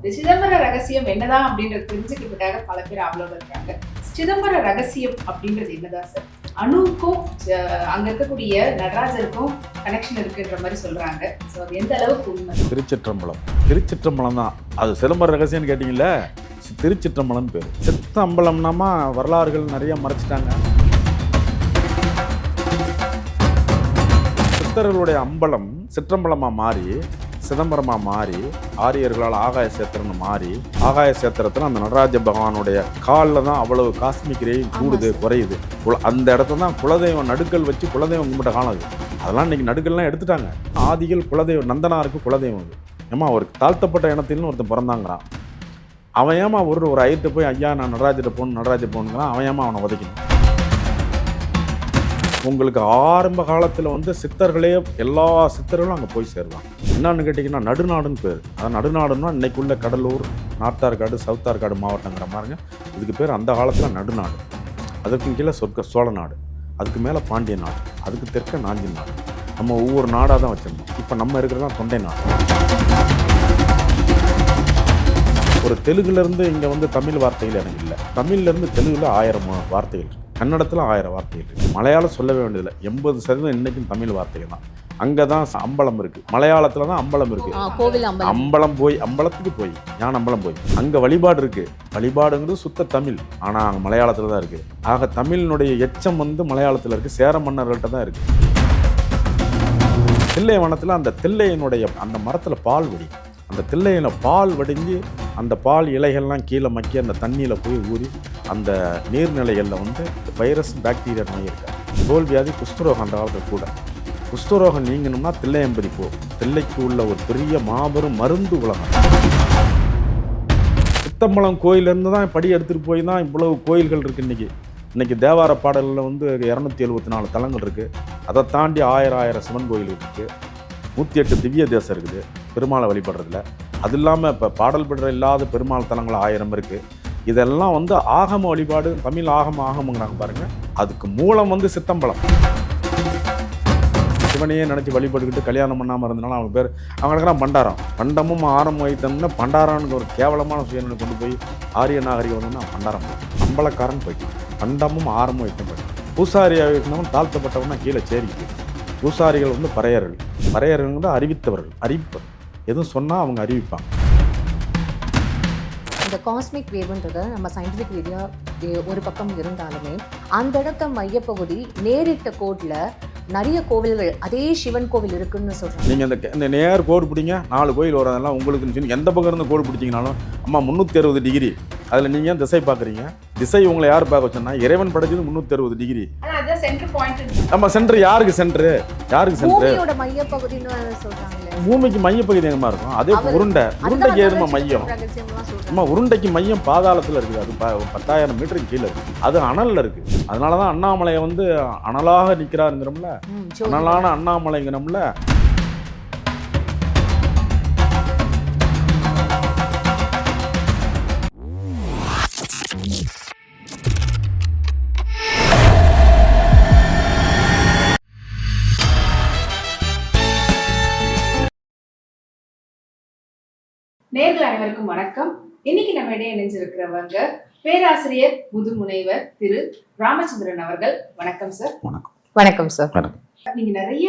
இந்த சிதம்பர ரகசியம் என்னதான் அப்படின்றது தெரிஞ்சுக்கிறதுக்காக பல பேர் ஆவலோட இருக்காங்க. சிதம்பர ரகசியம் அப்படின்றது என்னதான் சார்? அணுவுக்கும் அங்க இருக்கக்கூடிய நடராஜருக்கும் கனெக்ஷன் இருக்குன்ற மாதிரி சொல்றாங்க. ஸோ அது எந்த அளவுக்கு உண்மை? திருச்சிற்றம்பலம். திருச்சிற்றம்பலம் தான். அது சிதம்பர ரகசியம்னு கேட்டிங்கல்ல? திருச்சிற்றம்பலம் பேர். சித்தம்பலம்னாமா வரலாறுகள் நிறைய மறைச்சிட்டாங்க. சித்தர்களுடைய அம்பலம் சிற்றம்பலமாக மாறி சிதம்பரமா மாறி ஆரியர்களால் ஆகாய சேத்திரம்னு மாறி ஆகாய சேத்திரத்தில் அந்த நடராஜ பகவானுடைய காலில் தான் அவ்வளவு காஸ்மிக் ரே கூடுது குறையுது. குல- அந்த இடத்துல தான் குலதெய்வம் நடுக்கல் வச்சு குலதெய்வம் கும்பிட்ட காலம் அது. அதெல்லாம் இன்னைக்கு நடுக்கல்லாம் எடுத்துட்டாங்க. ஆதிகள் குலதெய்வம் நந்தனாருக்கு குலதெய்வம் அது. ஏமா ஒரு தாழ்த்தப்பட்ட இனத்தில்னு ஒருத்தன் பிறந்தாங்கிறான். அவன் ஏமா ஒரு ஒரு ஐட்டு போய் ஐயா நான் நடராஜிட்ட போகணும் நடராஜ போகணுங்கிறான் அவன் ஏமா அவனை உதைக்கணும் உங்களுக்கு ஆரம்ப காலத்தில் வந்து சித்தர்களே எல்லா சித்தர்களும் அங்கே போய் சேருவாங்க. என்னன்னு கேட்டிங்கன்னா நடுநாடுன்னு பேர். அதான் நடுநாடுன்னா இன்றைக்குள்ள கடலூர் நார்த்தார்காடு சவுத்தார்காடு மாவட்டங்கிற மாதிரிங்க. இதுக்கு பேர் அந்த காலத்தில் நடுநாடு. அதுக்கு கீழே சொற்க சோழ நாடு. அதுக்கு மேலே பாண்டிய நாடு. அதுக்கு தெற்க நாஞ்சி நாடு. நம்ம ஒவ்வொரு நாடாக தான் வச்சுருந்தோம். இப்போ நம்ம இருக்கிறது தான் தொண்டை நாடு. ஒரு தெலுங்குலேருந்து இங்கே வந்து தமிழ் வார்த்தைகள் எனக்கு இல்லை. தமிழ்லேருந்து தெலுங்கில் ஆயிரம் வார்த்தைகள் இருக்குது கன்னடத்தில் ஆயிரம் வார்த்தைகள் இருக்கு. மலையாளம் சொல்லவே வேண்டியதில்லை. எண்பது சதவீதம் இன்னைக்கும் தமிழ் வார்த்தைகள் தான். அங்கே தான் அம்பலம் இருக்கு. மலையாளத்தில் தான் அம்பலம் இருக்கு. ஆ, கோவில் அம்பலம். போய் அம்பலத்துக்கு போய் ஞான அம்பலம் போய். அங்க வழிபாடு இருக்கு. வழிபாடுங்கிறது சுத்த தமிழ். ஆனா அங்க மலையாளத்துல தான் இருக்கு. ஆக தமிழினுடைய எச்சம் வந்து மலையாளத்துல இருக்கு. சேர மன்னர்கள்ட்ட தான் இருக்கு. தில்லை வனத்துல அந்த தில்லையினுடைய அந்த மரத்துல பால் வடி அந்த தில்லையில பால் வடிஞ்சு அந்த பால் இலைகள்லாம் கீழே மக்கி அந்த தண்ணியில் போய் ஊறி அந்த நீர்நிலைகளில் வந்து வைரஸ் பாக்டீரியா நோய் இருக்கு. தோல் வியாதி குஷ்டரோகம் அந்த காலத்தில் கூட. குஷ்டரோகம் நீங்கணும்னா தில்லையம்பதி போ தில்லைக்கு உள்ள ஒரு பெரிய மாபெரும் மருந்து உலகம். சித்தம்பலம் கோயிலேருந்து தான் படி எடுத்துகிட்டு போய் தான் இவ்வளவு கோயில்கள் இருக்குது இன்றைக்கி இன்றைக்கி தேவார பாடலில் வந்து இரநூத்தி எழுபத்தி நாலு தலங்கள் இருக்குது அதை தாண்டி ஆயிரம் ஆயிரம் சிவன் கோயில் இருக்குது நூற்றி எட்டு திவ்ய தேசம் இருக்குது. பெருமாளை வழிபடுறதுல. அது இல்லாமல் இப்போ பாடல் பெற்ற இல்லாத பெருமாள் தலங்கள் ஆயிரம் இருக்குது இதெல்லாம் வந்து ஆகம வழிபாடு தமிழ் ஆகம ஆகமங்கிறாங்க பாருங்கள் அதுக்கு மூலம் வந்து சித்தம்பலம். சிவனையே நினச்சி வழிபட்டுக்கிட்டு கல்யாணம் பண்ணாமல் இருந்தனால அவங்க பேர் அவங்களுக்குலாம் பண்டாரம். பண்டமும் ஆரம் வைத்தம்னா பண்டாரான்னு ஒரு கேவலமான சுயநிலை கொண்டு போய் ஆரிய நாகரிகம் வந்தோம்னா பண்டாரம் அம்பலக்காரன் போயிட்டான் பண்டமும் ஆரமும் வைத்தம் போயிட்டான் பூசாரியாக இருந்தவன் தாழ்த்தப்பட்டவனா கீழே சேரிக்கு. பூசாரிகள் வந்து பறையர்கள். பறையர்கள் வந்து அறிவித்தவர்கள் அறிவிப்பர் எதுவும் சொன்னால் அவங்க அறிவிப்பாங்க. இந்த காஸ்மிக் வேவ்ன்றது நம்ம சயின்டிஃபிக் ரீதியாக ஒரு பக்கம் இருந்தாலுமே அந்த இடத்த மையப்பகுதி நேரிட்ட கோட்ல நிறைய கோவில்கள் அதே சிவன் கோவில் இருக்குன்னு சொல்றாங்க. நீங்கள் இந்த இந்த நேர் கோடு பிடிங்க நாலு கோயில் வரதெல்லாம் உங்களுக்குன்னு சொல்லி எந்த பக்கம் இருந்து கோடு பிடிச்சிங்கனாலும் அம்மா முந்நூற்றி அறுபது டிகிரி அதில் நீங்கள் ஏன் திசை பார்க்குறீங்க? திசை உங்களை யார் பார்க்க வச்சோன்னா இறைவன் படைச்சது முந்நூற்றி அறுபது டிகிரி நம்ம சென்டர் யாருக்கு சென்டர் யாருக்கு சென்டர் மையப்பகுதின்னு சொல்றாங்களே பூமிக்கு மையப்பகுதி எங்கம்மா இருக்கும்? அதே உருண்டை. உருண்டைக்கு ஏதுமா மையம்? அம்மா உருண்டைக்கு மையம் பாதாளத்தில் இருக்குது. அது ப- பத்தாயிரம் மீட்டருக்கு கீழே இருக்குது. அது அனலில் இருக்குது அதனால தான் அண்ணாமலையை வந்து அனலாக நிற்கிறாருங்கிறோம்ல. அனலான அண்ணாமலைங்கிறோம்ல? நேர்கள் அனைவருக்கும் வணக்கம். இன்னைக்கு நம்ம இடையே இணைஞ்சிருக்கிறவங்க பேராசிரியர் முதுமுனைவர் திரு ராமச்சந்திரன் அவர்கள். வணக்கம் சார் வணக்கம் சார் நீங்க நிறைய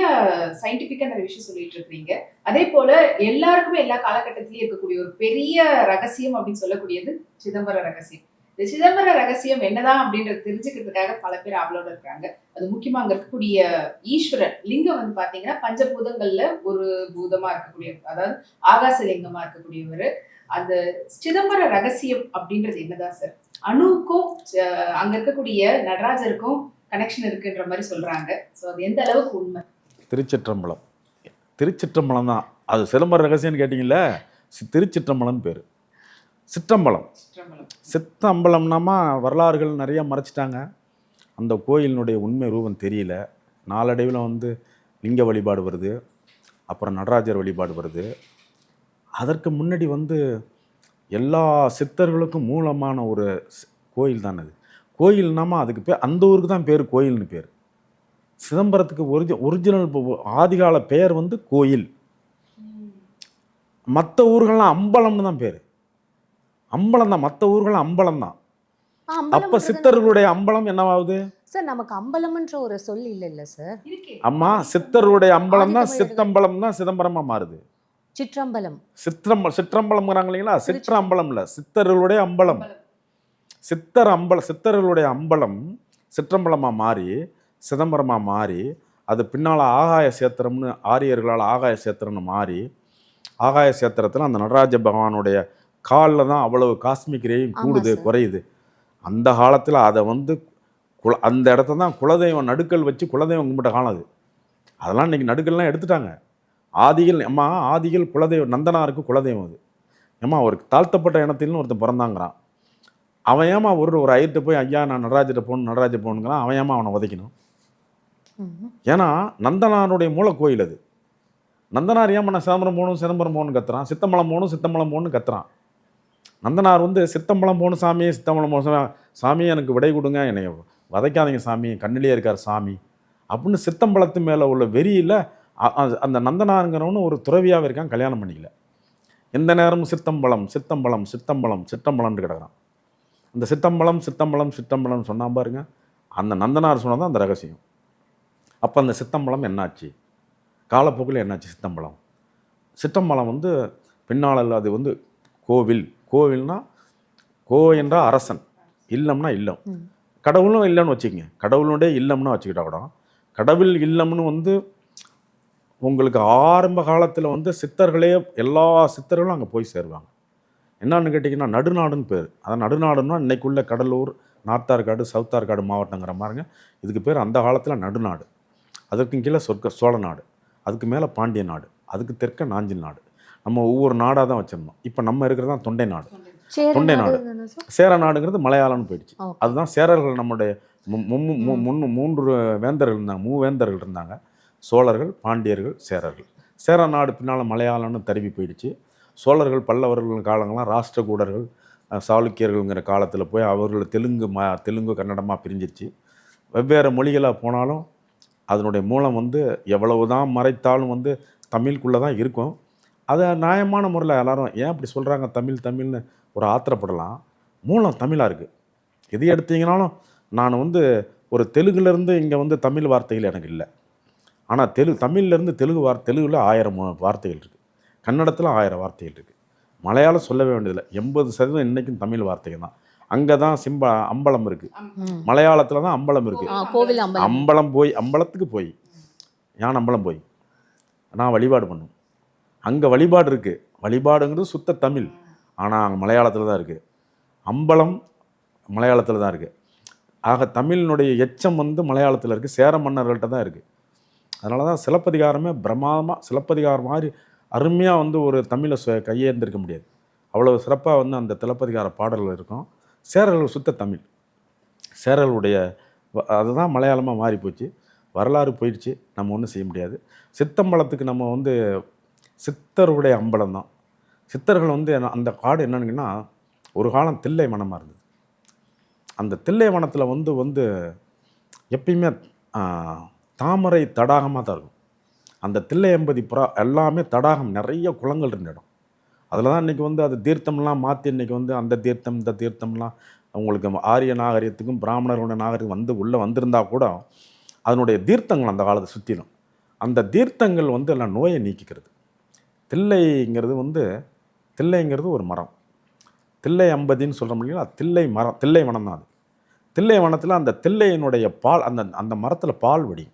சயின்டிபிக்கா நிறைய விஷயம் சொல்லிட்டு இருக்கீங்க அதே போல எல்லாருக்குமே எல்லா காலகட்டத்திலயும் இருக்கக்கூடிய ஒரு பெரிய ரகசியம் அப்படின்னு சொல்லக்கூடியது சிதம்பர ரகசியம். இந்த சிதம்பர ரகசியம் என்னதான் அப்படின்றது தெரிஞ்சுக்கிறதுக்காக பல பேர் ஆவலோட இருக்காங்க. அது முக்கியமா அங்க இருக்கக்கூடிய ஈஸ்வரன் லிங்கம் வந்து பாத்தீங்கன்னா பஞ்சபூதங்கள்ல ஒரு பூதமா இருக்கக்கூடிய அதாவது ஆகாச லிங்கமா இருக்கக்கூடியவர். அந்த சிதம்பர ரகசியம் அப்படின்றது என்னதான் சார்? அணுவுக்கும் அங்க இருக்கக்கூடிய நடராஜருக்கும் கனெக்ஷன் இருக்குன்ற மாதிரி சொல்றாங்க. சோ அது எந்த அளவுக்கு உண்மை? திருச்சிற்றம்பலம். திருச்சிற்றம்பலம் தான். அது சிலம்பர ரகசியம்னு கேட்டிங்கல்ல? சி- திருச்சிற்றம்பலம் பேர். சிற்றம்பலம். சித்த சித்தம்பலம்னாமா வரலாறுகள் நிறைய மறைச்சிட்டாங்க. அந்த கோயிலினுடைய உண்மை ரூபம் தெரியல. நாளடைவில் வந்து லிங்க வழிபாடு வருது. அப்புறம் நடராஜர் வழிபாடு வருது. அதற்கு முன்னாடி வந்து எல்லா சித்தர்களுக்கும் மூலமான ஒரு கோயில் தான் அது. கோயில்னாமா அதுக்கு பேர் அந்த ஊருக்கு தான் பேர் கோயில்னு பேர். சிதம்பரத்துக்கு ஒரிஜி ஒரிஜினல் ஆதிகால பெயர் வந்து கோயில். மற்ற ஊர்கள்லாம் அம்பலம்னு தான் பேர். அம்பலம் தான். மற்ற ஊர்கள் அம்பலம் தான் அப்ப சித்தர்களுடைய அம்பலம் என்னவாகுது சார் நமக்கு அம்பலம்ன்ற ஒரு சொல் இல்ல இல்ல சார். அம்மா சித்தருடைய அம்பலம் தான். சித்தம்பலம் தான் சிதம்பரமா மாறுது. சிற்றம்பலம். சித்திரம் சிற்றம்பலம்ங்கிறாங்க இல்லைங்களா? சிற்றம்பலம் இல்ல சித்தர்களுடைய அம்பலம். சித்தர் அம்பல சித்தர்களுடைய அம்பலம் சிற்றம்பலமா மாறி சிதம்பரமா மாறி அது பின்னால ஆகாய சேத்திரம்னு ஆரியர்களால் ஆகாய சேத்திரம்னு மாறி ஆகாய சேத்திரத்தில் அந்த நடராஜ பகவானுடைய காலில் தான் அவ்வளவு காஸ்மிக் ரேயும் கூடுது. குறையுது. அந்த காலத்தில் அதை வந்து குல அந்த இடத்த தான் குலதெய்வம் நடுக்கல் வச்சு குலதெய்வம் கும்பிட்ட காலம் அது. அதெல்லாம் இன்னைக்கு நடுக்கல்லாம் எடுத்துட்டாங்க. ஆதிகள் அம்மா ஆதிகள் குலதெய்வம் நந்தனாருக்கு குலதெய்வம் அது. ஏம்மா ஒரு தாழ்த்தப்பட்ட இனத்தில்னு ஒருத்தன் பிறந்தாங்கிறான். அவன் ஏமா ஒரு ஒரு ஐயர்கிட்ட போய் ஐயா நான் நடராஜிட்ட போகணும் நடராஜ போகணுங்கிறான். அவன் ஏமா அவனை உதைக்கணும். ஏன்னா நந்தனாருடைய மூல கோயில் அது. நந்தனார் ஏன் நான் சிதம்பரம் போகணும் சிதம்பரம் போகணும்னு கத்துறான். சித்தம்பலம் போகணும் சித்தம்பலம் போகணும்னு கத்துறான். நந்தனார் வந்து சித்தம்பலம் போகணும் சாமி சித்தம்பலம் போகணும் சாமி. சாமி எனக்கு விடை கொடுங்க. என்னை வதைக்காதீங்க சாமி கண்ணிலே இருக்கார் சாமி. அப்படின்னு சித்தம்பலத்து மேலே உள்ள வெறியில் அந்த நந்தனாருங்கிறவனு ஒரு துறவியாகவே இருக்கான் கல்யாணம் பண்ணிக்கல. எந்த நேரமும் சித்தம்பலம் சித்தம்பலம் சித்தம்பலம் சித்தம்பலம்னு கிடக்கிறான். அந்த சித்தம்பலம் சித்தம்பலம் சித்தம்பலம் சொன்னால் பாருங்க அந்த நந்தனார் சொன்னதான் அந்த ரகசியம். அப்போ அந்த சித்தம்பலம் என்னாச்சு? காலப்போக்கில் என்னாச்சு சித்தம்பலம்? சித்தம்பலம் வந்து பின்னால் அது வந்து கோவில். கோவில்னா கோ என்றால் அரசன் இல்லம்னா இல்லம். கடவுளும் இல்லைன்னு வச்சுக்கங்க. கடவுளுடைய இல்லம்னு வச்சுக்கிட்டா கூட கடவுள் இல்லம்னு வந்து உங்களுக்கு ஆரம்ப காலத்தில் வந்து சித்தர்களே எல்லா சித்தர்களும் அங்கே போய் சேருவாங்க. என்னன்னு கேட்டிங்கன்னா நடுநாடுன்னு பேர். அதான் நடுநாடுன்னா இன்னைக்குள்ள கடலூர் நார்த்தார்காடு சவுத்தார்காடு மாவட்டங்கிற மாதிரிங்க. இதுக்கு பேர் அந்த காலத்தில் நடுநாடு. அதுக்கும் கீழே சொர்க்க சோழ நாடு. அதுக்கு மேலே பாண்டிய நாடு. அதுக்கு தெற்க நாஞ்சில் நாடு. நம்ம ஒவ்வொரு நாடாக தான் வச்சிருந்தோம். இப்போ நம்ம இருக்கிறது தான் தொண்டை நாடு. சேர தொண்டை நாடு சார்? நாடுங்கிறது மலையாளம்னு போயிடுச்சு. அதுதான் சேரர்கள் நம்முடைய மு- மு- மு- முன்னு மூன்று வேந்தர்கள் இருந்தாங்க. மூவேந்தர்கள் இருந்தாங்க. சோழர்கள் பாண்டியர்கள் சேரர்கள். சேர நாடு பின்னால் மலையாளம்னு தருவி போயிடுச்சு. சோழர்கள் பல்லவர்கள் காலங்கள்லாம் ராஷ்டிரகூடர்கள் சாளுக்கியர்கள்ங்கிற காலத்தில் போய் அவர்கள் தெலுங்கு ம தெலுங்கு கன்னடமாக பிரிஞ்சிருச்சு. வெவ்வேறு மொழிகளாக போனாலும் அதனுடைய மூலம் வந்து எவ்வளவு தான் மறைத்தாலும் வந்து தமிழுக்குள்ளே தான் இருக்கும். அதை நியாயமான முறையில் எல்லாரும் ஏன் அப்படி சொல்கிறாங்க தமிழ் தமிழ்னு ஒரு ஆத்திரப்படலாம். மூலம் தமிழாக இருக்குது எது எடுத்தீங்கனாலும் நான் வந்து ஒரு தெலுங்குலேருந்து இங்கே வந்து தமிழ் வார்த்தைகள் எனக்கு இல்லை. ஆனால் தெலு தமிழ்லேருந்து தெலுங்கு வார் தெலுங்குல ஆயிரம் வார்த்தைகள் இருக்குது கன்னடத்தில் ஆயிரம் வார்த்தைகள் இருக்குது மலையாளம் சொல்லவே வேண்டியதில்லை. எண்பது சதவீதம் இன்றைக்கும் தமிழ் வார்த்தைகள் தான். அங்கே தான் சிம்ப அம்பலம் இருக்குது. மலையாளத்தில் தான் அம்பலம் இருக்குது அம்பலம். போய் அம்பலத்துக்கு போய். யான் அம்பலம் போய். நான் வழிபாடு பண்ணும் அங்கே வழிபாடு இருக்குது வழிபாடுங்கிறது சுத்த தமிழ். ஆனால் அங்கே மலையாளத்தில் தான் இருக்குது அம்பலம் மலையாளத்தில் தான் இருக்குது ஆக தமிழினுடைய எச்சம் வந்து மலையாளத்தில் இருக்குது சேர மன்னர்கள்ட்ட தான் இருக்குது அதனால தான் சிலப்பதிகாரமே பிரமாதமாக சிலப்பதிகாரம் மாதிரி அருமையாக வந்து ஒரு தமிழை கையேந்திருக்க முடியாது. அவ்வளோ சிறப்பாக வந்து அந்த சிலப்பதிகார பாடல்கள் இருக்கும். சேரர்கள் சுத்த தமிழ். சேரர்களுடைய அதுதான் மலையாளமாக மாறி போச்சு வரலாறு போயிடுச்சு. நம்ம ஒன்றும் செய்ய முடியாது. சித்தம்பலத்துக்கு நம்ம வந்து சித்தருடைய அம்பலம் தான் சித்தர்கள் வந்து என்ன- அந்த காடு என்னன்னுங்கன்னா ஒரு காலம் தில்லை வனமாக இருந்தது. அந்த தில்லை வனத்தில் வந்து வந்து எப்பயுமே தாமரை தடாகமாக தான் இருக்கும். அந்த தில்லை எம்பதி புறா எல்லாமே தடாகம் நிறைய குளங்கள் இருந்த இடம். அதில் தான் இன்றைக்கி வந்து அது தீர்த்தம்லாம் மாற்றி இன்றைக்கி வந்து அந்த தீர்த்தம் இந்த தீர்த்தம்லாம் அவங்களுக்கு ஆரிய நாகரிகத்துக்கும் பிராமணர்களுடைய நாகரிகம் வந்து உள்ளே வந்திருந்தா கூட அதனுடைய தீர்த்தங்கள் அந்த காலத்தை சுற்றிலும் அந்த தீர்த்தங்கள் வந்து எல்லாம் நோயை நீக்கிக்கிறது. தில்லைங்கிறது வந்து தில்லைங்கிறது ஒரு மரம். தில்லை அம்பதின்னு சொல்கிற இல்லைங்களா? தில்லை மரம் தில்லை வனம் தான் அது. தில்லை வனத்தில் அந்த தில்லையினுடைய பால் அந்த அந்த மரத்தில் பால் வடியும்.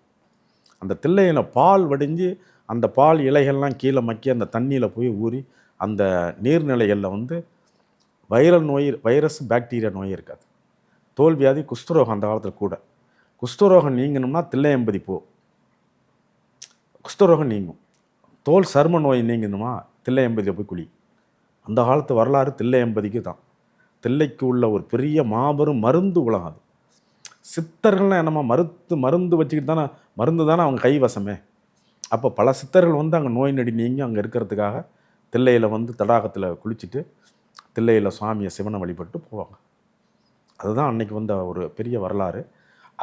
அந்த தில்லையில் பால் வடிஞ்சு அந்த பால் இலைகள்லாம் கீழே மக்கி அந்த தண்ணியில் போய் ஊறி அந்த நீர்நிலைகளில் வந்து வைரல் நோய் வைரஸ் பாக்டீரியா நோய் இருக்காது. தோல்வியாதி குஸ்துரோகம் குஷ்டரோகம் அந்த காலத்தில் கூட. குஷ்டரோகம் நீங்கணும்னா தில்லை அம்பதி போ. குஷ்டரோகம் நீங்கும். தோல் சர்ம நோய் நீங்கணுமா தில்லை எம்பதியில் போய் குழி. அந்த காலத்து வரலாறு தில்லை எம்பதிக்கு தான். தில்லைக்கு உள்ள ஒரு பெரிய மாபெரும் மருந்து உலகம் அது. சித்தர்கள்லாம் என்னம்மா மருத்து மருந்து வச்சுக்கிட்டு தானே மருந்து தானே அவங்க கைவசமே. அப்போ பல சித்தர்கள் வந்து அங்கே நோய் நடி நீங்கி அங்கே இருக்கிறதுக்காக தில்லையில் வந்து தடாகத்தில் குளிச்சுட்டு தில்லையில் சுவாமியை சிவனை வழிபட்டு போவாங்க. அதுதான் அன்னைக்கு வந்த ஒரு பெரிய வரலாறு.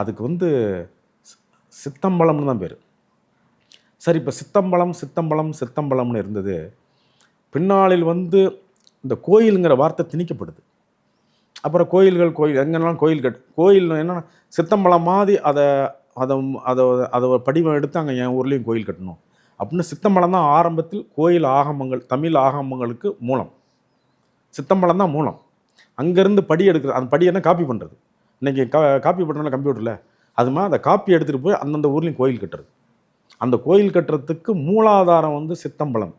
அதுக்கு வந்து சித்தம்பலம்னு தான் பேர். சரி இப்போ சித்தம்பலம் சித்தம்பலம் சித்தம்பலம்னு இருந்தது. பின்னாளில் வந்து இந்த கோயிலுங்கிற வார்த்தை திணிக்கப்படுது. அப்புறம் கோயில்கள் கோயில் எங்கெல்லாம் கோயில் கட்டு கோயில் என்னன்னா சித்தம்பலம் மாதிரி அதை அதை அதை அதை படிவம் எடுத்து அங்கே என் ஊர்லேயும் கோயில் கட்டணும். அப்படின்னு சித்தம்பலம் தான் ஆரம்பத்தில் கோயில் ஆகமங்கள் தமிழ் ஆகமங்களுக்கு மூலம். சித்தம்பலம் தான் மூலம். அங்கேருந்து படி எடுக்கிறது அந்த படி என்ன காப்பி பண்ணுறது இன்றைக்கி கா காப்பி பண்ணுறதுல கம்ப்யூட்டரில் அது மாதிரி அந்த காப்பி எடுத்துகிட்டு போய் அந்தந்த ஊர்லேயும் கோயில் கட்டுறது. அந்த கோயில் கட்டுறதுக்கு மூலாதாரம் வந்து சித்தம்பலம்.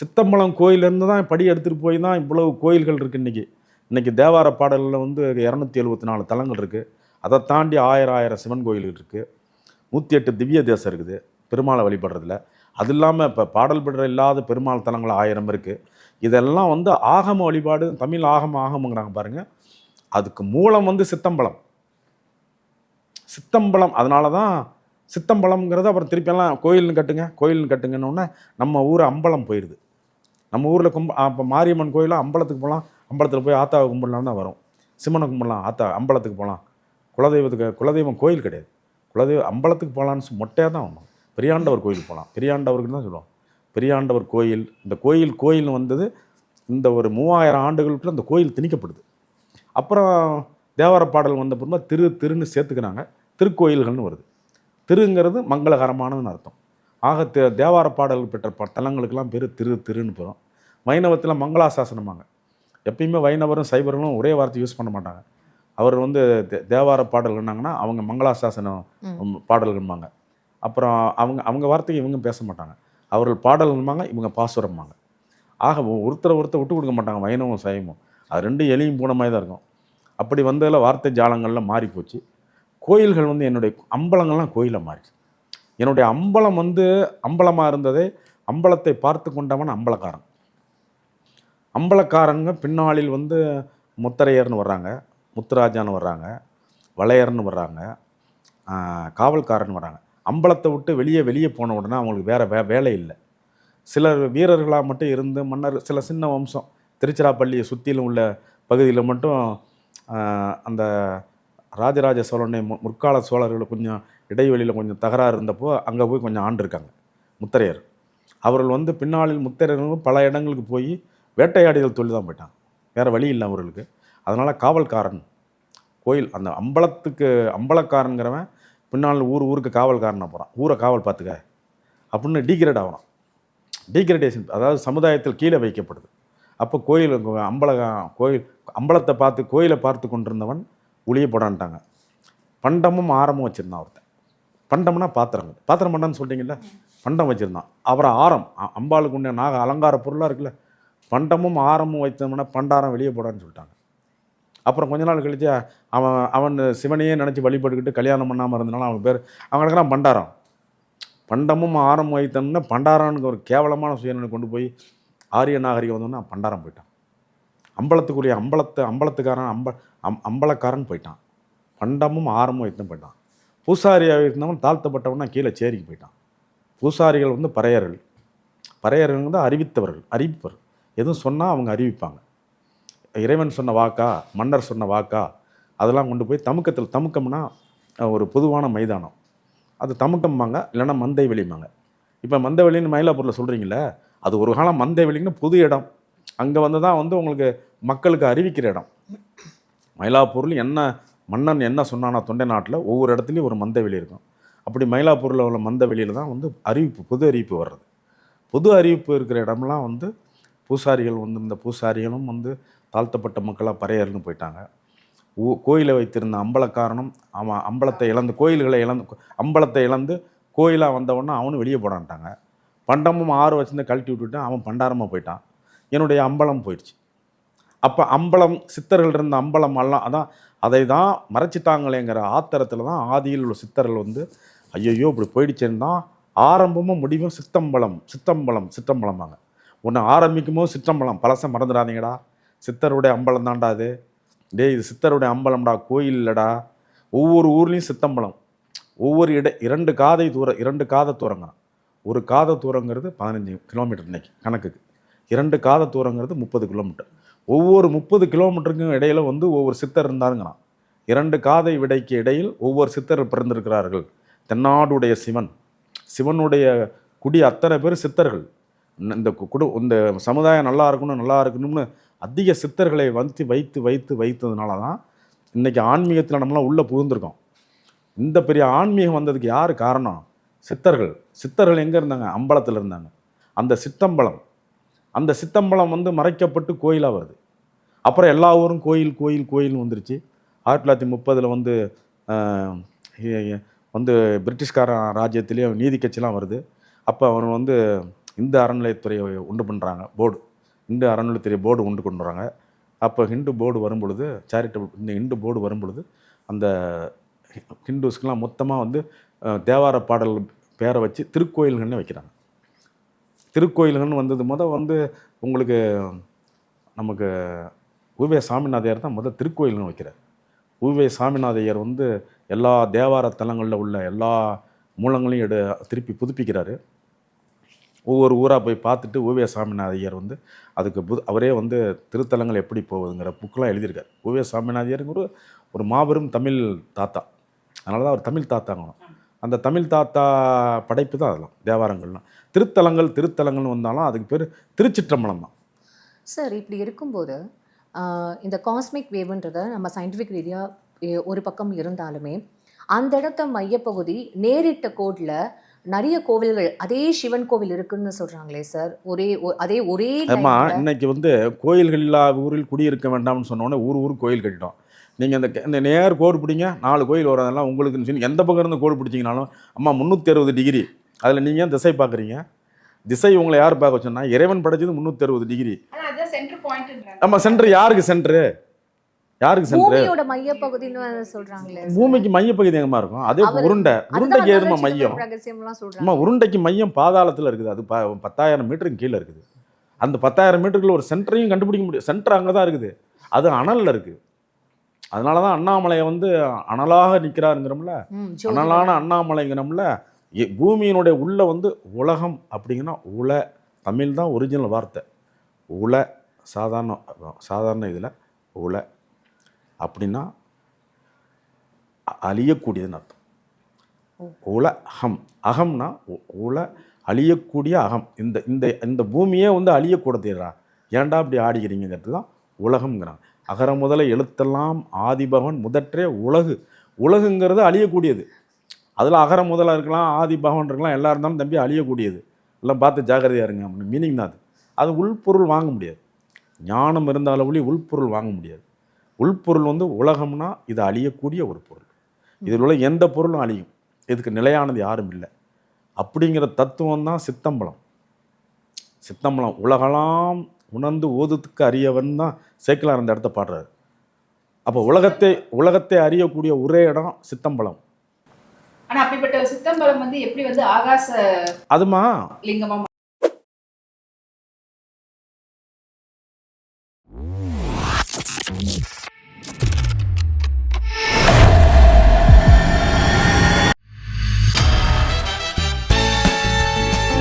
சித்தம்பலம் கோயிலேருந்து தான் படி எடுத்துகிட்டு போய் தான் இவ்வளவு கோயில்கள் இருக்குது இன்றைக்கி இன்றைக்கி தேவார பாடலில் வந்து இரநூத்தி எழுபத்தி நாலு தலங்கள் இருக்குது அதை தாண்டி ஆயிரம் ஆயிரம் சிவன் கோயில்கள் இருக்குது நூற்றி எட்டு திவ்ய தேசம் இருக்குது. பெருமாளை வழிபடுறதுல. அது இல்லாமல் இப்போ பாடல் பெற்ற இல்லாத பெருமாள் தலங்கள் ஆயிரம் இருக்குது இதெல்லாம் வந்து ஆகம வழிபாடு தமிழ் ஆகம ஆகமங்கிறாங்க பாருங்கள் அதுக்கு மூலம் வந்து சித்தம்பலம். சித்தம்பலம் அதனால தான் சித்தம்பலம்ங்கிறது அப்புறம் திருப்பியெல்லாம் கோயில்னு கட்டுங்க கோயில்னு கட்டுங்கன்னு நம்ம ஊர் அம்பலம் போயிடுது நம்ம ஊரில் கும்ப அப்போ மாரியம்மன் கோயிலும் அம்பலத்துக்கு போகலாம் அம்பலத்தில் போய் ஆத்தாவை கும்பிடலாம் தான் வரும். சிம்மனை கும்பிடலாம் ஆத்தா அம்பலத்துக்கு போகலாம் குலதெய்வத்துக்கு குலதெய்வம் கோயில் கிடையாது. குலதெய்வம் அம்பலத்துக்கு போகலான்னு மொட்டையாக தான் வரணும் பெரியாண்டவர் கோயிலுக்கு போகலாம் பெரியாண்டவருக்குன்னு தான் சொல்லுவோம். பெரியாண்டவர் கோயில் இந்த கோயில் கோயில்னு வந்தது இந்த ஒரு மூவாயிரம் ஆண்டுகளுக்குள்ள அந்த கோயில் திணிக்கப்படுது. அப்புறம் தேவார பாடல் வந்த பிறமா திரு திருன்னு சேர்த்துக்கிறாங்க. திருக்கோயில்கள்னு வருது. திருங்கிறது மங்களகரமானதுன்னு அர்த்தம். ஆக தே தேவார பாடல் பெற்ற ப தலங்களுக்கெல்லாம் பேர் திரு திருன்னு போகிறோம் வைணவத்தில் மங்களாசாசனமாங்க எப்பயுமே வைணவரும் சைவர்களும் ஒரே வார்த்தை யூஸ் பண்ண மாட்டாங்க. அவர் வந்து தேவார பாடல்கள்னாங்கன்னா அவங்க மங்களாசாசனம் ம். பாடல்கள்பாங்க அப்புறம் அவங்க அவங்க வார்த்தையை இவங்க பேச மாட்டாங்க. அவர்கள் பாடல்கள்பாங்க இவங்க பாசுரம்பாங்க. ஆக ஒருத்தரை ஒருத்தர் விட்டு கொடுக்க மாட்டாங்க வைணவம் சைவமும். அது ரெண்டும் எலியும் பூனமாக தான் இருக்கும். அப்படி வந்ததில் வார்த்தை ஜாலங்கள்லாம் மாறி போச்சு கோயில்கள் வந்து என்னுடைய அம்பலங்கள்லாம் கோயிலாக மாறிச்சு. என்னுடைய அம்பலம் வந்து அம்பலமாக இருந்ததே அம்பலத்தை பார்த்து கொண்டவன் அம்பலக்காரன். அம்பலக்காரங்க பின்னாளில் வந்து முத்தரையர்னு வர்றாங்க முத்துராஜான்னு வர்றாங்க வளையர்னு வர்றாங்க காவல்காரன் வர்றாங்க. அம்பலத்தை விட்டு வெளியே வெளியே போன உடனே அவங்களுக்கு வேறு வே வேலை இல்லை. சிலர் வீரர்களாக மட்டும் இருந்து மன்னர் சில சின்ன வம்சம். திருச்சிராப்பள்ளியை சுற்றிலும் உள்ள பகுதியில் மட்டும் அந்த ராஜராஜ சோழனை மு- முற்கால சோழர்கள் கொஞ்சம் இடைவெளியில் கொஞ்சம் தகராறு இருந்தப்போ அங்கே போய் கொஞ்சம் ஆண்டிருக்காங்க முத்தரையர். அவர்கள் வந்து பின்னாளில் முத்தரையர்கள் பல இடங்களுக்கு போய் வேட்டையாடிகள் தொழில் தான் போயிட்டாங்க. வேறு வழி இல்லை அவர்களுக்கு. அதனால் காவல்காரன் கோயில் அந்த அம்பலத்துக்கு அம்பலக்காரங்கிறவன் பின்னால் ஊர் ஊருக்கு காவல்காரனாக போகிறான் ஊரை காவல் பார்த்துக்க அப்படின்னு டீக்ரேட் ஆகிறான் டீக்ரேடேஷன் அதாவது சமுதாயத்தில் கீழே வைக்கப்படுது. அப்போ கோயில் அம்பல கோயில் அம்பலத்தை பார்த்து கோயிலை பார்த்து கொண்டிருந்தவன் ஒளிய போடான்ட்டாங்க. பண்டமும் ஆரமும் வச்சுருந்தான் ஒருத்தன். பண்டம்னா பாத்திரங்கள் பாத்திரம் பண்டம்னு சொல்லிட்டீங்கல்ல பண்டம் வச்சுருந்தான். அப்புறம் ஆரம் அம்பாளுக்கு உண்ட நாக அலங்கார பொருளாக இருக்குல்ல? பண்டமும் ஆரமும் வைத்தோம்னா பண்டாரம் வெளியே போடான்னு சொல்லிட்டாங்க. அப்புறம் கொஞ்ச நாள் கழிச்சு அவன் அவன் சிவனையே நினச்சி வழிபட்டுக்கிட்டு கல்யாணம் பண்ணாமல் இருந்தனால அவன் பேர் அவங்களுக்குலாம் பண்டாரம். பண்டமும் ஆரம் வைத்தோம்னா பண்டாரான்னு ஒரு கேவலமான சுயனை கொண்டு போய் ஆரிய நாகரிகம் வந்தோன்னா பண்டாரம் போயிட்டான். அம்பலத்துக்குரிய அம்பலத்தை அம்பலத்துக்காரன் அம்ப அம் அம்பலக்காரன் போயிட்டான். பண்டமும் ஆரமும் வைத்தும் போயிட்டான். பூசாரியாக இருந்தவன் தாழ்த்தப்பட்டவனா கீழே சேரிக்கு போயிட்டான். பூசாரிகள் வந்து பறையர்கள். பறையர்கள் வந்து அறிவித்தவர்கள் அறிவிப்பர் எதுவும் சொன்னால் அவங்க அறிவிப்பாங்க. இறைவன் சொன்ன வாக்கா மன்னர் சொன்ன வாக்கா அதெல்லாம் கொண்டு போய் தமுக்கத்தில் தமுக்கம்னா ஒரு பொதுவான மைதானம். அது தமுக்கம்பாங்க இல்லைன்னா மந்தை வெளிம்பாங்க இப்போ மந்தை வெளின்னு மயிலாப்பூரில் சொல்கிறீங்களே அது ஒரு காலம் மந்தை வெளின்னு புது இடம். அங்கே வந்து தான் வந்து உங்களுக்கு மக்களுக்கு அறிவிக்கிற இடம். மயிலாப்பூரில் என்ன மன்னன் என்ன சொன்னானா தொண்டை நாட்டில் ஒவ்வொரு இடத்துலையும் ஒரு மந்த வெளி இருக்கும். அப்படி மயிலாப்பூரில் உள்ள மந்த வெளியில் தான் வந்து அறிவிப்பு பொது அறிவிப்பு வர்றது. பொது அறிவிப்பு இருக்கிற இடம்லாம் வந்து பூசாரிகள் வந்து இந்த பூசாரிகளும் வந்து தாழ்த்தப்பட்ட மக்களாக பறையர்னு போயிட்டாங்க. ஊ கோயிலை வைத்திருந்த அம்பலக்காரனும் அவன் அம்பலத்தை இழந்து கோயில்களை இழந்து அம்பலத்தை இழந்து கோயிலாக வந்தவொடனே அவனும் வெளியே போடான்ட்டாங்க. பண்டமும் ஆறு வச்சுருந்து கழட்டி விட்டுட்டு அவன் பண்டாரமாக போயிட்டான். என்னுடைய அம்பலம் போயிடுச்சு. அப்போ அம்பலம் சித்தர்கள் இருந்த அம்பலம் எல்லாம் அதான் அதை தான் மறைச்சிட்டாங்களேங்கிற ஆத்திரத்தில் தான் ஆதியில் உள்ள சித்தர்கள் வந்து ஐயையோ இப்படி போயிடுச்சேன்னு தான் ஆரம்பமும் முடிவும் சித்தம்பலம் சித்தம்பலம் சித்தம்பலமாங்க ஒன்று ஆரம்பிக்கும் போது சித்தம்பலம். பழசை மறந்துடாதீங்கடா. சித்தருடைய அம்பலம் தான்டா அது. டேய் இது சித்தருடைய அம்பலம்டா. கோயில் இல்லைடா. ஒவ்வொரு ஊர்லேயும் சித்தம்பலம். ஒவ்வொரு இட இரண்டு காதை தூரம் இரண்டு காதை தூரங்க ஒரு காத தூரங்கிறது பதினஞ்சு கிலோமீட்டர் இன்றைக்கி கணக்குக்கு. இரண்டு காத தூரங்கிறது முப்பது கிலோமீட்டர். ஒவ்வொரு முப்பது கிலோமீட்டருக்கும் இடையில வந்து ஒவ்வொரு சித்தர் இருந்தாருங்கிறான். இரண்டு காதை விடைக்கு இடையில் ஒவ்வொரு சித்தர் பிறந்திருக்கிறார்கள். தென்னாடுடைய சிவன். சிவனுடைய குடி அத்தனை பேர் சித்தர்கள். இந்த கு- குடு இந்த சமுதாயம் நல்லா இருக்கணும் நல்லா இருக்கணும்னு அதிக சித்தர்களை வந்து வைத்து வைத்து வைத்ததுனால தான் இன்றைக்கி ஆன்மீகத்தில் நம்மளாம் உள்ளே புகுந்திருக்கோம். இந்த பெரிய ஆன்மீகம் வந்ததுக்கு யார் காரணம்? சித்தர்கள். சித்தர்கள் எங்கே இருந்தாங்க? அம்பலத்தில் இருந்தாங்க. அந்த சித்தம்பலம். அந்த சித்தம்பலம் வந்து மறைக்கப்பட்டு கோயிலாக வருது அப்புறம் எல்லா ஊரும் கோயில் கோயில் கோயில்னு வந்துருச்சு. ஆயிரத்தி தொள்ளாயிரத்தி முப்பதில் வந்து வந்து பிரிட்டிஷ்கார ராஜ்யத்திலேயே நீதி கட்சிலாம் வருது. அப்போ அவர் வந்து இந்து அறநிலையத்துறையை உண்டு பண்ணுறாங்க போர்டு. இந்து அறநிலையத்துறை போர்டு உண்டு கொண்டு வராங்க. அப்போ ஹிந்து போர்டு வரும் பொழுது சேரிட்டபிள் இந்த ஹிந்து போர்டு வரும் பொழுது அந்த ஹிந்துஸ்க்கெலாம் மொத்தமாக வந்து தேவார பாடல் பேரை வச்சு திருக்கோயில்கள்னு வைக்கிறாங்க. திருக்கோயில்கள்னு வந்தது. முத வந்து உங்களுக்கு நமக்கு உவே சாமிநாதையர் தான் முதல் திருக்கோயில்னு வைக்கிறார். உவே சாமிநாதையர் வந்து எல்லா தேவார தலங்களில் உள்ள எல்லா மூலங்களையும் எடு திருப்பி புதுப்பிக்கிறாரு. ஒவ்வொரு ஊராக போய் பார்த்துட்டு ஓவிய சாமிநாதையர் வந்து அதுக்கு புது அவரே வந்து திருத்தலங்கள் எப்படி போகுதுங்கிற புக்கெலாம் எழுதியிருக்கார். ஓவிய சாமிநாதையருங்கிற ஒரு மாபெரும் தமிழ் தாத்தா. அதனால தான் அவர் தமிழ் தாத்தாங்கணும் அந்த தமிழ் தாத்தா படைப்பு தான் அதெல்லாம் தேவாரங்கள்லாம். திருத்தலங்கள் திருத்தலங்கள்னு வந்தாலும் அதுக்கு பேர் திருச்சிற்றம்பலம் தான். சார் இப்படி இருக்கும்போது இந்த காஸ்மிக் வேவ்ன்றத நம்ம சயின்டிஃபிக் ரீதியாக ஒரு பக்கம் இருந்தாலுமே அந்த இடத்த மையப்பகுதி நேரிட்ட கோட்ல நிறைய கோவில்கள் அதே சிவன் கோவில் இருக்குன்னு சொல்றாங்களே சார் ஒரே அதே ஒரே ஆமா timeல- இன்னைக்கு வந்து கோயில்கள் இல்லா ஊரில் குடியிருக்க வேண்டாம்னு சொன்னோன்னே ஊர் ஊர் கோயில் கட்டிட்டோம் நீங்கள் இந்த இந்த நேர் கோடு பிடிங்க நாலு கோயில் வரதெல்லாம் உங்களுக்கு சொல்லி எந்த பக்கம் இருந்து கோடு பிடிச்சிங்கனாலும் அம்மா முந்நூற்றி அறுபது டிகிரி. அதில் நீங்கள் திசை பார்க்குறீங்க திசை உங்களை யார் பார்க்க வச்சோன்னா இறைவன் படைச்சது முந்நூற்றி அறுபது டிகிரி. அதான் சென்டர் பாயிண்ட் நம்ம சென்டர் யாருக்கு சென்ட்ரு யாருக்கு சென்ட்ரு பூமியோட மையப்பகுதின்னு சொல்றாங்களே. பூமிக்கு மையப்பகுதி எங்கம்மா இருக்கும்? அதே உருண்டை உருண்டைக்கு ஏதுமா மையம்? அம்மா உருண்டைக்கு மையம் பாதாளத்தில் இருக்குது. அது ப பத்தாயிரம் மீட்டருக்கு கீழே இருக்குது. அந்த பத்தாயிரம் மீட்டருக்குள்ள ஒரு சென்டரையும் கண்டுபிடிக்க முடியும். சென்டர் அங்கே தான் இருக்குது. அது அனலில் இருக்குது அதனால தான் அண்ணாமலையை வந்து அனலாக நிற்கிறாருங்கிறோம்ல. அனலான அண்ணாமலைங்கிறோம்ல. பூமியினுடைய உள்ள வந்து உலகம் அப்படிங்கன்னா உல. தமிழ் தான் ஒரிஜினல் வார்த்தை. உல சாதாரண சாதாரண இதில் உல. அப்படின்னா அழியக்கூடியதுன்னு அர்த்தம். உல அகம். அகம்னா உல அழியக்கூடிய அகம். இந்த இந்த இந்த பூமியே வந்து அழியக்கூடதுடா ஏன்டா இப்படி ஆடிக்கிறீங்கிறது தான் உலகம்ங்கிறான் அகர முதல எழுத்தெல்லாம் ஆதிபகவன் முதற்றே உலகு. உலகுங்கிறது அழியக்கூடியது. அதில் அகர முதல இருக்கலாம் ஆதிபகவன் இருக்கலாம் எல்லா இருந்தாலும் தம்பி அழியக்கூடியது. எல்லாம் பார்த்து ஜாக்கிரதையா இருங்க அப்படின்னு மீனிங் தான் அது. அது உள்பொருள் வாங்க முடியாது. ஞானம் இருந்தாலும் ஒளி உள்பொருள் வாங்க முடியாது. உள்பொருள் வந்து உலகம்னா இது அழியக்கூடிய ஒரு பொருள். இதில் உள்ள எந்த பொருளும் அழியும். இதுக்கு நிலையானது யாரும் இல்லை. அப்படிங்கிற தத்துவம் தான் சித்தம்பலம். சித்தம்பலம் உலகலாம் உணர்ந்து ஓதுத்துக்கு அறியவன் தான் சேக்கிலார் அந்த இடத்த பாடுறாரு. அப்போ உலகத்தை உலகத்தை அறியக்கூடிய ஒரே இடம் சித்தம்பலம். ஆனா அப்படிப்பட்ட சித்தம்பலம் வந்து எப்படி வந்து ஆகாச அதுமா? லிங்கமா